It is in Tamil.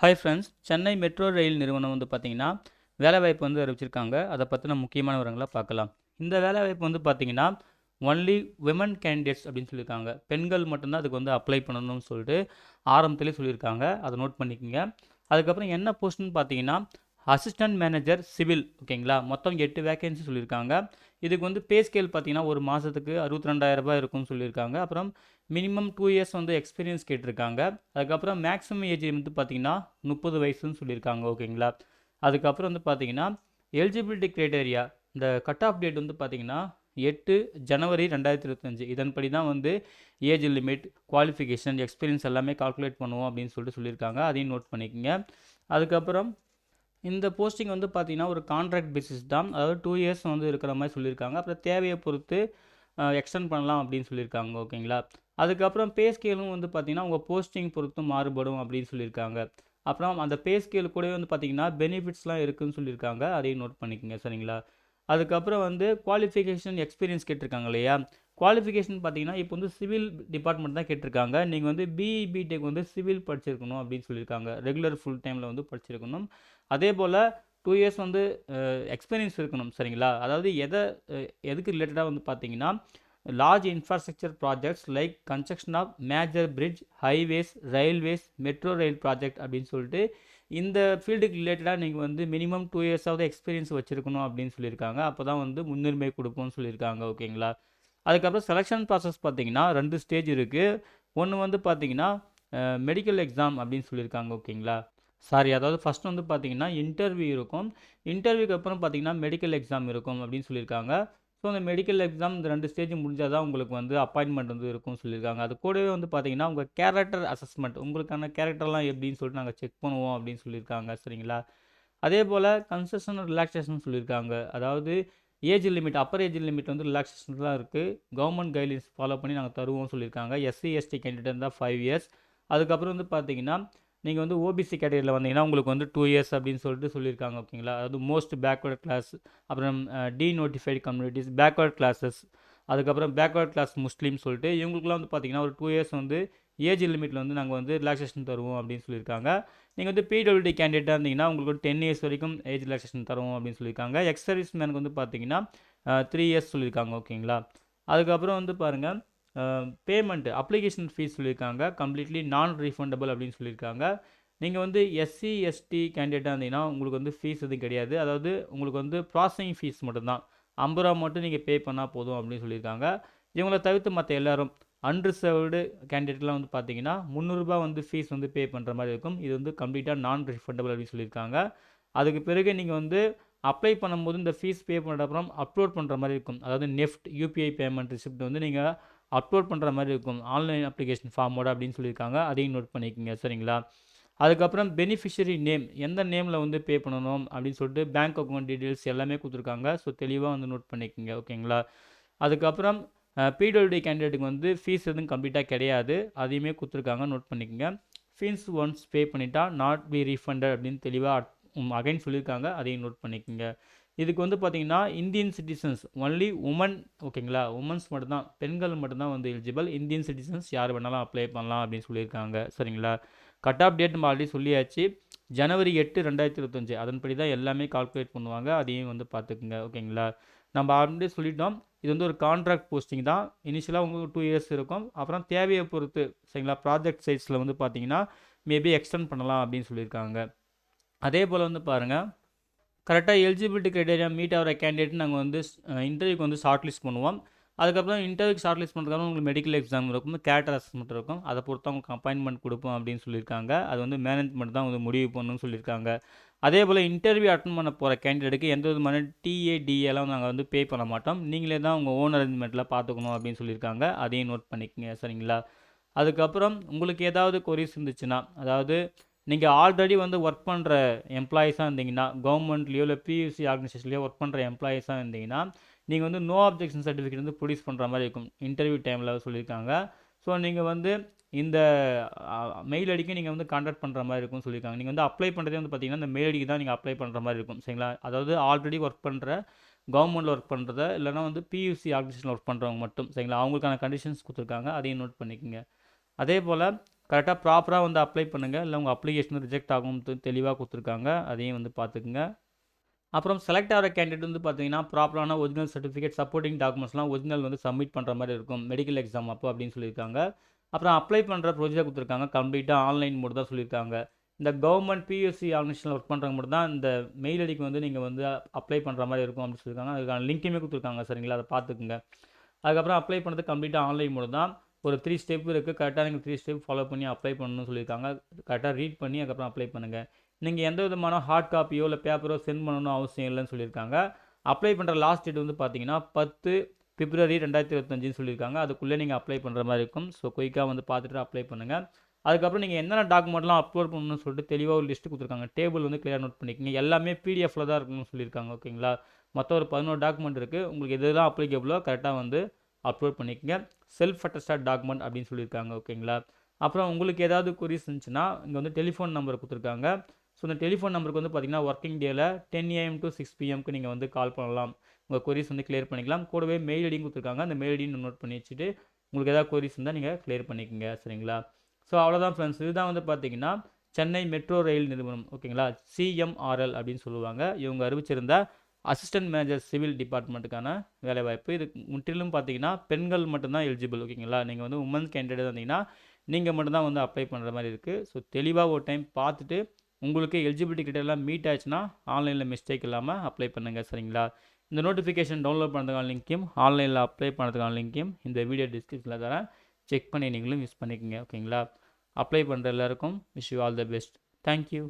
Hi friends Chennai metro rail நிறுவனம் வந்து பார்த்தீங்கன்னா வேலைவாய்ப்பு வந்து அறிவிச்சிருக்காங்க. அதை பற்றின முக்கியமான விவரங்களை பார்க்கலாம். இந்த வேலைவாய்ப்பு வந்து பார்த்தீங்கன்னா ஒன்லி விமன் கேண்டிடேட்ஸ் அப்படின்னு சொல்லியிருக்காங்க பெண்கள் மட்டும்தான் அதுக்கு வந்து அப்ளை பண்ணணும்னு சொல்லிட்டு ஆரம்பத்திலே சொல்லியிருக்காங்க அதை நோட் பண்ணிக்கோங்க. அதுக்கப்புறம் என்ன போஸ்ட்னு பார்த்தீங்கன்னா அசிஸ்டன்ட் மேனேஜர் சிவில் ஓகேங்களா? மொத்தம் எட்டு வேகன்சி சொல்லியிருக்காங்க. இதுக்கு வந்து பே ஸ்கேல் பார்த்தீங்கன்னா ஒரு மாதத்துக்கு அறுபத்தி ரெண்டாயிரரூபா ரூபாய் இருக்கும்னு சொல்லியிருக்காங்க. அப்புறம் மினிமம் டூ இயர்ஸ் வந்து எக்ஸ்பீரியன்ஸ் கேட்டிருக்காங்க. அதுக்கப்புறம் மேக்ஸிமம் ஏஜ் வந்து பார்த்தீங்கன்னா முப்பது வயசுன்னு சொல்லியிருக்காங்க ஓகேங்களா? அதுக்கப்புறம் வந்து பார்த்தீங்கன்னா எலிஜிபிலிட்டி க்ரைட்டேரியா இந்த கட் ஆஃப் டேட் வந்து பார்த்தீங்கன்னா எட்டு ஜனவரி ரெண்டாயிரத்தி இருபத்தஞ்சு. இதன்படி தான் வந்து ஏஜ் லிமிட் குவாலிஃபிகேஷன் எக்ஸ்பீரியன்ஸ் எல்லாமே கால்குலேட் பண்ணுவோம் அப்படின்னு சொல்லிட்டு சொல்லியிருக்காங்க. அதையும் நோட் பண்ணிக்கோங்க. அதுக்கப்புறம் இந்த போஸ்டிங் வந்து பார்த்தீங்கன்னா ஒரு கான்ட்ராக்ட் பேசிஸ் தான். அதாவது டூ இயர்ஸ் வந்து இருக்கிற மாதிரி சொல்லியிருக்காங்க. அப்புறம் தேவையை பொறுத்து எக்ஸ்டெண்ட் பண்ணலாம் அப்படின்னு சொல்லியிருக்காங்க. ஓகேங்களா? அதுக்கப்புறம் பே ஸ்கேலும் வந்து பார்த்தீங்கன்னா உங்கள் போஸ்டிங் பொறுத்து மாறுபடும் அப்படின்னு சொல்லியிருக்காங்க. அப்புறம் அந்த பே ஸ்கேல் கூடவே வந்து பார்த்தீங்கன்னா பெனிஃபிட்ஸ்லாம் இருக்குதுன்னு சொல்லியிருக்காங்க. அதையும் நோட் பண்ணிக்கோங்க. சரிங்களா? அதுக்கப்புறம் வந்து குவாலிஃபிகேஷன் எக்ஸ்பீரியன்ஸ் கேட்டிருக்காங்க இல்லையா? குவாலிஃபிகேஷன் பார்த்தீங்கன்னா இப்போ வந்து சிவில் டிபார்ட்மெண்ட் தான் கேட்டிருக்காங்க. நீங்கள் வந்து பிஇ பிடெக் வந்து சிவில் படிச்சிருக்கணும் அப்படின்னு சொல்லியிருக்காங்க. ரெகுலர் ஃபுல் டைமில் வந்து படிச்சிருக்கணும். அதே போல் டூ இயர்ஸ் வந்து எக்ஸ்பீரியன்ஸ் இருக்கணும் சரிங்களா? அதாவது எதை எதுக்கு ரிலேட்டடாக வந்து பார்த்தீங்கன்னா large infrastructure projects like construction of major bridge highways railways metro rail project அப்படின்னு சொல்லிட்டு இந்த ஃபீல்டுக்கு ரிலேட்டடாக நீங்கள் வந்து மினிமம் டூ இயர்ஸாவது எக்ஸ்பீரியன்ஸ் வச்சுருக்கணும் அப்படின்னு சொல்லியிருக்காங்க. அப்போ தான் வந்து முன்னுரிமை கொடுப்போம்னு சொல்லியிருக்காங்க ஓகேங்களா அதுக்கப்புறம் செலெக்ஷன் ப்ராசஸ் பார்த்தீங்கன்னா ரெண்டு ஸ்டேஜ் இருக்குது ஒன்று வந்து பார்த்தீங்கன்னா மெடிக்கல் எக்ஸாம் அப்படின்னு சொல்லியிருக்காங்க ஓகேங்களா? சாரி அதாவது ஃபஸ்ட் வந்து பார்த்தீங்கன்னா இன்டர்வியூ இருக்கும். இன்டர்வியூக்கு அப்புறம் பார்த்தீங்கன்னா மெடிக்கல் எக்ஸாம் இருக்கும் அப்படின்னு சொல்லியிருக்காங்க. ஸோ அந்த மெடிக்கல் எக்ஸாம் இந்த ரெண்டு ஸ்டேஜ் முடிஞ்சால் தான் உங்களுக்கு வந்து அப்பாயின்மெண்ட் வந்து இருக்கும்னு சொல்லியிருக்காங்க. அது கூடவே வந்து பார்த்தீங்கன்னா உங்கள் கேரக்டர் அசஸ்மெண்ட் உங்களுக்கான கேரக்டர்லாம் எப்படின்னு சொல்லிட்டு நாங்கள் செக் பண்ணுவோம் அப்படின்னு சொல்லியிருக்காங்க சரிங்களா? அதே போல் கன்செஷன் ரிலாக்ஸேஷன் சொல்லியிருக்காங்க. அதாவது age limit upper age limit வந்து ரிலாக்ஸேஷன் தான் இருக்குது கவர்மெண்ட் கைட்லைன்ஸ் ஃபாலோ பண்ணி நாங்கள் தருவோம் சொல்லியிருக்காங்க. எஸ்சி எஸ்டி கேண்டிடேட் இருந்தால் ஃபைவ் இயர்ஸ் அதுக்கப்புறம் வந்து பார்த்தீங்கன்னா நீங்கள் வந்து ஓபிசி கேட்டகரியில் வந்தீங்கன்னா உங்களுக்கு வந்து டூ இயர்ஸ் அப்படின்னு சொல்லிட்டு சொல்லியிருக்காங்க ஓகேங்களா? அதாவது மோஸ்ட் பேக்வேர்ட் கிளாஸ் அப்புறம் denotified communities backward classes அதுக்கப்புறம் பேக்வேர்ட் கிளாஸ் முஸ்லீம் சொல்லிட்டு இவங்களுக்குலாம் வந்து பார்த்தீங்கன்னா ஒரு டூ இயர்ஸ் வந்து ஏஜ் லிமிட்டில் வந்து நாங்கள் வந்து ரிலாக்ஸேஷன் தருவோம் அப்படின்னு சொல்லியிருக்காங்க. நீங்கள் வந்து பிடபிள்யூடி கேண்டிடேட்டாக இருந்தீங்கன்னா உங்களுக்கு ஒரு டென் இயர்ஸ் வரைக்கும் ஏஜ் ரிலாக்ஸேஷன் தருவோம் அப்படின்னு சொல்லியிருக்காங்க. எக்ஸ் சர்வீஸ் மேனுக்கு வந்து பார்த்தீங்கன்னா த்ரீ இயர்ஸ் சொல்லியிருக்காங்க ஓகேங்களா? அதுக்கப்புறம் வந்து பாருங்கள் பேமெண்ட் அப்ளிகேஷன் ஃபீஸ் சொல்லியிருக்காங்க. கம்ப்ளீட்லி நான் ரீஃபண்டபிள் அப்படின்னு சொல்லியிருக்காங்க. நீங்கள் வந்து எஸ்சி எஸ்டி கேண்டிடேட்டாக இருந்தீங்கன்னா உங்களுக்கு வந்து ஃபீஸ் எதுவும் கிடையாது. அதாவது உங்களுக்கு வந்து ப்ராசஸிங் ஃபீஸ் மட்டும்தான். ஐம்பது ரூபா மட்டும் நீங்கள் பே பண்ணால் போதும் அப்படின்னு சொல்லியிருக்காங்க. இவங்களை தவிர்த்து மற்ற எல்லாரும் அன்ரிசர்வ்டு கேண்டிடேட்லாம் வந்து பார்த்தீங்கன்னா முந்நூறுரூபா வந்து ஃபீஸ் வந்து பே பண்ணுற மாதிரி இருக்கும். இது வந்து கம்ப்ளீட்டாக நான் ரிஃபண்டபிள் அப்படின்னு சொல்லியிருக்காங்க. அதுக்கு பிறகு நீங்கள் வந்து அப்ளை பண்ணும்போது இந்த ஃபீஸ் பே பண்ணுற அப்புறம் அப்லோட் பண்ணுற மாதிரி இருக்கும். அதாவது நெஃப்ட் யூபிஐ பேமெண்ட் ரிசிப்ட் வந்து நீங்கள் அப்லோட் பண்ணுற மாதிரி இருக்கும். ஆன்லைன் அப்ளிகேஷன் ஃபார்மோட அப்படின்னு சொல்லியிருக்காங்க. அதையும் நோட் பண்ணிக்கோங்க சரிங்களா? அதுக்கப்புறம் பெனிஃபிஷரி நேம் எந்த நேமில் வந்து பே பண்ணணும் அப்படின்னு சொல்லிட்டு பேங்க் அக்கௌண்ட் டீட்டெயில்ஸ் எல்லாமே கொடுத்துருக்காங்க. ஸோ தெளிவாக வந்து நோட் பண்ணிக்கோங்க ஓகேங்களா அதுக்கப்புறம் பிடபிள்யூடி கேண்டிடேட்டுக்கு வந்து ஃபீஸ் எதுவும் கம்ப்ளீட்டாக கிடையாது. அதையுமே கொடுத்துருக்காங்க. நோட் பண்ணிக்கோங்க. ஃபீஸ் ஒன்ஸ் பே பண்ணிட்டா நாட் பி ரீஃபண்டட் அப்படின்னு தெளிவாக அகைன் சொல்லியிருக்காங்க. அதையும் நோட் பண்ணிக்கோங்க. இதுக்கு வந்து பார்த்தீங்கன்னா இந்தியன் சிட்டிசன்ஸ் ஒன்லி உமன் ஓகேங்களா? உமன்ஸ் மட்டும்தான். பெண்கள் மட்டும்தான் வந்து எலிஜிபிள் இந்தியன் சிட்டிசன்ஸ் யார் வேணாலும் அப்ளை பண்ணலாம் அப்படின்னு சொல்லியிருக்காங்க. சரிங்களா? கட் ஆஃப் டேட் நம்ம ஆல்ரெடி சொல்லியாச்சு. ஜனவரி எட்டு ரெண்டாயிரத்தி இருபத்தஞ்சு. அதன்படி தான் எல்லாமே கால்குலேட் பண்ணுவாங்க. அதையும் வந்து பார்த்துக்குங்க. ஓகேங்களா? நம்ம ஆல்ரெடி சொல்லிட்டோம். இது வந்து ஒரு கான்ட்ராக்ட் போஸ்டிங் தான். இனிஷியலாக உங்களுக்கு டூ இயர்ஸ் இருக்கும். அப்புறம் தேவையை பொறுத்து சரிங்களா ப்ராஜெக்ட் சைட்ஸில் வந்து பார்த்தீங்கன்னா மேபி எக்ஸ்டெண்ட் பண்ணலாம் அப்படின்னு சொல்லியிருக்காங்க. அதே போல் வந்து பாருங்கள் கரெக்டாக எலிஜிபிலிட்டி க்ரைட்டேரியா மீட் ஆகிற கேண்டிடேட் நாங்கள் வந்து இன்டர்வியூக்கு வந்து ஷார்ட் லிஸ்ட் பண்ணுவோம். அதுக்கப்புறம் இன்டர்வியூக்கு ஷார்ட் லிஸ்ட் பண்ணுறதுக்காக உங்களுக்கு மெடிக்கல் எக்ஸாம் இருக்கும் கேரக்டர் அசஸ்மெண்ட் இருக்கும். அதை பொறுத்து உங்களுக்கு அப்பாயின்மெண்ட் கொடுப்போம் அப்படின்னு சொல்லியிருக்காங்க. அது வந்து மேனேஜ்மெண்ட் தான் வந்து முடிவு பண்ணணும்னு சொல்லியிருக்காங்க. அதே போல் இன்டர்வியூ அட்டன் பண்ண போகிற கேண்டிடேட்டுக்கு எந்த விதமான டிஏடிஏலாம் நாங்கள் வந்து பே பண்ண மாட்டோம். நீங்களே தான் உங்கள் ஓன் அரேஞ்ச்மெண்ட்டில் பார்த்துக்கணும் அப்படின்னு சொல்லியிருக்காங்க. அதையும் நோட் பண்ணிக்கோங்க சரிங்களா? அதுக்கப்புறம் உங்களுக்கு ஏதாவது கொரிஸ் இருந்துச்சுன்னா அதாவது நீங்கள் ஆல்ரெடி வந்து ஒர்க் பண்ணுற எம்ப்ளாயீஸாக இருந்தீங்கன்னா கவர்மெண்ட்லேயோ இல்லை பியூசி ஆர்கனைசேஷன்லேயோ ஒர்க் பண்ணுற எம்ப்ளாயீஸாக இருந்தீங்கன்னா நீங்கள் வந்து நோ அப்ஜெக்ஷன் சர்டிஃபிகேட் வந்து ப்ரொடியூஸ் பண்ணுற மாதிரி இருக்கும். இன்டர்வியூ டைமில் சொல்லியிருக்காங்க. ஸோ நீங்கள் வந்து இந்த மெயில் ஐடிக்கு நீங்கள் வந்து கான்டாக்ட் பண்ணுற மாதிரி இருக்கும்னு சொல்லியிருக்காங்க. நீங்கள் வந்து அப்ளை பண்ணுறதே வந்து பார்த்தீங்கன்னா இந்த மெயில் ஐடிக்கு தான் நீங்கள் அப்ளை பண்ணுற மாதிரி இருக்கும். சரிங்களா? அதாவது ஆல்ரெடி ஒர்க் பண்ணுற கவர்மெண்ட்டில் ஒர்க் பண்ணுறத இல்லைனா வந்து பியூசி ஆர்கனைசேஷனில் ஒர்க் பண்ணுறவங்க மட்டும் சரிங்களா? அவங்களுக்கான கண்டிஷன்ஸ் கொடுத்துருக்காங்க. அதையும் நோட் பண்ணிக்கோங்க. அதே போல் கரெக்டாக ப்ராப்பராக வந்து அப்ளை பண்ணுங்கள் இல்லை உங்கள் அப்ளிகேஷன் ரிஜெக்ட் ஆகும் தெளிவாக கொடுத்துருக்காங்க. அதையும் வந்து பார்த்துக்குங்க அப்புறம் செலக்ட் ஆகிற கேண்டிடேட் வந்து பார்த்தீங்கன்னா ப்ராப்பரான ஒரிஜினல் சர்டிஃபிகேட் சப்போர்ட்டிங் டாக்குமெண்ட்ஸ்லாம் ஒரிஜினல் வந்து சப்மிட் பண்ணுற மாதிரி இருக்கும். மெடிக்கல் எக்ஸாம் அப்போ அப்படின்னு சொல்லியிருக்காங்க. அப்புறம் அப்ளை பண்ணுற ப்ரொசீஜர் கொடுத்துருக்காங்க. கம்ப்ளீட்டாக ஆன்லைன் மோட் தான் சொல்லியிருக்காங்க. இந்த கவர்மெண்ட் பிஎஸ்சி ஆர்கனைசேஷனில் ஒர்க் பண்ணுறவங்க மட்டும் தான் இந்த மெயில் ஐடிக்கு வந்து நீங்கள் வந்து அப்ளை பண்ணுற மாதிரி இருக்கும் அப்படின்னு சொல்லியிருக்காங்க. அதுக்கான லிங்க்குமே கொடுத்துருக்காங்க சரிங்களா? அதை பார்த்துக்குங்க. அதுக்கப்புறம் அப்ளை பண்ணுறது கம்ப்ளீட்டாக ஆன்லைன் மோட் தான். ஒரு த்ரீ ஸ்டெப் இருக்குது கரெக்டாக நீங்கள் த்ரீ ஸ்டெப் ஃபாலோ பண்ணி அப்ளை பண்ணணும்னு சொல்லியிருக்காங்க. கரெக்டாக ரீட் பண்ணி அதுக்கப்புறம் அப்ளை பண்ணுங்கள் நீங்கள் எந்த விதமான ஹார்ட் காப்பியோ இல்லை பேப்பரோ சென்ட் பண்ணணும் அவசியம் இல்லைன்னு சொல்லியிருக்காங்க. அப்ளை பண்ணுற லாஸ்ட் டேட் வந்து பார்த்தீங்கன்னா பத்து பிப்ரவரி ரெண்டாயிரத்தி இருபத்தஞ்சுன்னு சொல்லியிருக்காங்க. அதுக்குள்ளே நீங்கள் அப்ளை பண்ணுற மாதிரி இருக்கும். ஸோ குயிக்காக வந்து பார்த்துட்டு அப்ளை பண்ணுங்கள் அதுக்கப்புறம் நீங்கள் என்னென்ன டாக்குமெண்ட்லாம் அப்லோட் பண்ணணும்னு சொல்லிட்டு தெளிவாக ஒரு லிஸ்ட்டு கொடுத்துருக்காங்க. டேபிள் வந்து கிளியர் நோட் பண்ணிக்கிங்க. எல்லாமே பிடிஎஃப்ல தான் இருக்கணும்னு சொல்லியிருக்காங்க. ஓகேங்களா? மொத்தம் ஒரு பதினோரு டாக்குமெண்ட் இருக்குது உங்களுக்கு எதுலாம் அப்ளிகபிளோ கரெக்டாக வந்து அப்லோட் பண்ணிக்கோங்க. செல்ஃப் அட்டஸ்டாட் டாக்குமெண்ட் அப்படின்னு சொல்லியிருக்காங்க. ஓகேங்களா? அப்புறம் உங்களுக்கு ஏதாவது குறிஸ் இருந்துச்சுன்னா இங்கே வந்து டெலிஃபோன் நம்பர் கொடுத்துருக்காங்க. ஸோ இந்த டெலிஃபோன் நம்பருக்கு வந்து பார்த்திங்கன்னா ஒர்க்கிங் டேயில் டென் ஏஎம் டு சிக்ஸ் பிஎம்க்கு நீங்கள் வந்து கால் பண்ணலாம். உங்கள் கொரிஸ் வந்து கிளியர் பண்ணிக்கலாம். கூடவே மெயில் ஐடியும் கொடுத்துருக்காங்க. அந்த மெயில் ஐடியும் நோட் பண்ணி வச்சுட்டு உங்களுக்கு ஏதாவது கொரிஸ் இருந்தால் நீங்கள் கிளியர் பண்ணிக்கோங்க. சரிங்களா? ஸோ அவ்வளோதான் ஃப்ரெண்ட்ஸ் இதுதான் வந்து பார்த்தீங்கன்னா சென்னை மெட்ரோ ரயில் நிறுவனம். ஓகேங்களா சிஎம்ஆர்எல் அப்படின்னு சொல்லுவாங்க. இவங்க அறிவிச்சிருந்த அசிஸ்டன்ட் மேனேஜர் சிவில் டிபார்ட்மெண்ட்டுக்கான வேலைவாய்ப்பு. இது முற்றிலும் பார்த்தீங்கன்னா பெண்கள் மட்டும்தான் எலிஜிபிள் ஓகேங்களா நீங்கள் வந்து உமன்ஸ் கேண்டிடேட் வந்தீங்கன்னா நீங்கள் மட்டும்தான் வந்து அப்ளை பண்ணுற மாதிரி இருக்குது ஸோ தெளிவாக ஒரு டைம் பார்த்துட்டு உங்களுக்கு எலிஜிபிலிட்டி கிட்டெல்லாம் மீட் ஆச்சுன்னா ஆன்லைனில் மிஸ்டேக் இல்லாமல் அப்ளை பண்ணுங்கள் சரிங்களா? இந்த நோட்டிஃபிகேஷன் டவுன்லோட் பண்ணுறதுக்கான லிங்க்கையும் ஆன்லைனில் அப்ளை பண்ணுறதுக்கான லிங்க்கையும் இந்த வீடியோ டிஸ்கிரிப்ஷனில் தரேன். செக் பண்ணி நீங்களும் யூஸ் பண்ணிக்கோங்க ஓகேங்களா அப்ளை பண்ணுற எல்லாருக்கும் wish you all the best thank you